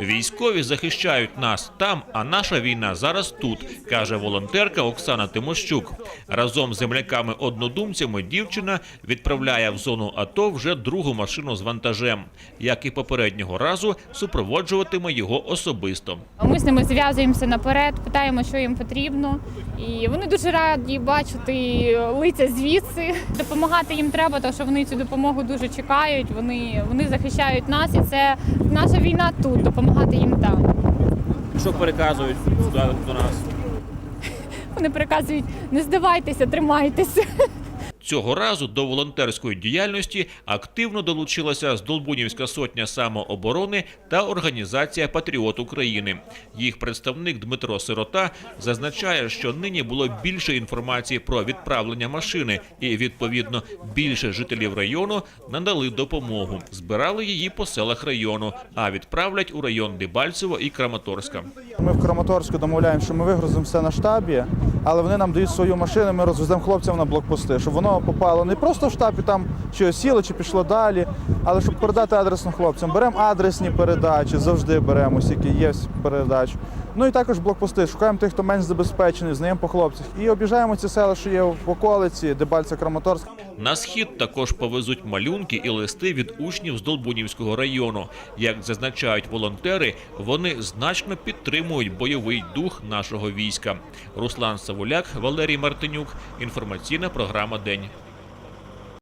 Військові захищають нас там, а наша війна зараз тут, каже волонтерка Оксана Тимощук. Разом з земляками-однодумцями дівчина відправляє в зону АТО вже другу машину з вантажем. Як і попереднього разу, супроводжуватиме його особисто. Ми з ними зв'язуємося наперед, питаємо, що їм потрібно. І вони дуже раді бачити лиця звідси. Допомагати їм треба, тому що вони цю допомогу дуже чекають. Вони, вони захищають нас, і це наша війна тут, допомагати їм там. Що переказують сюди до нас? Вони переказують, не здавайтеся, тримайтеся. Цього разу до волонтерської діяльності активно долучилася Здолбунівська сотня самооборони та організація Патріот України. Їх представник Дмитро Сирота зазначає, що нині було більше інформації про відправлення машини, і відповідно більше жителів району надали допомогу. Збирали її по селах району, а відправлять у район Дебальцево і Краматорська. Ми в Краматорську домовляємо, що ми вигрузимо все на штабі, але вони нам дають свою машину, ми розвеземо хлопцям на блокпости, щоб воно попало не просто в штаб і там чи сіло, чи пішло далі, але щоб передати адресно хлопцям. Беремо адресні передачі, завжди беремо, скільки є передач. Ну і також блокпости. Шукаємо тих, хто менш забезпечений, знаємо по хлопцях. І об'їжджаємо ці села, що є в околиці, Дебальця, Краматорськ. На схід також повезуть малюнки і листи від учнів з Долбунівського району. Як зазначають волонтери, вони значно підтримують бойовий дух нашого війська. Руслан Савуляк, Валерій Мартинюк. Інформаційна програма День.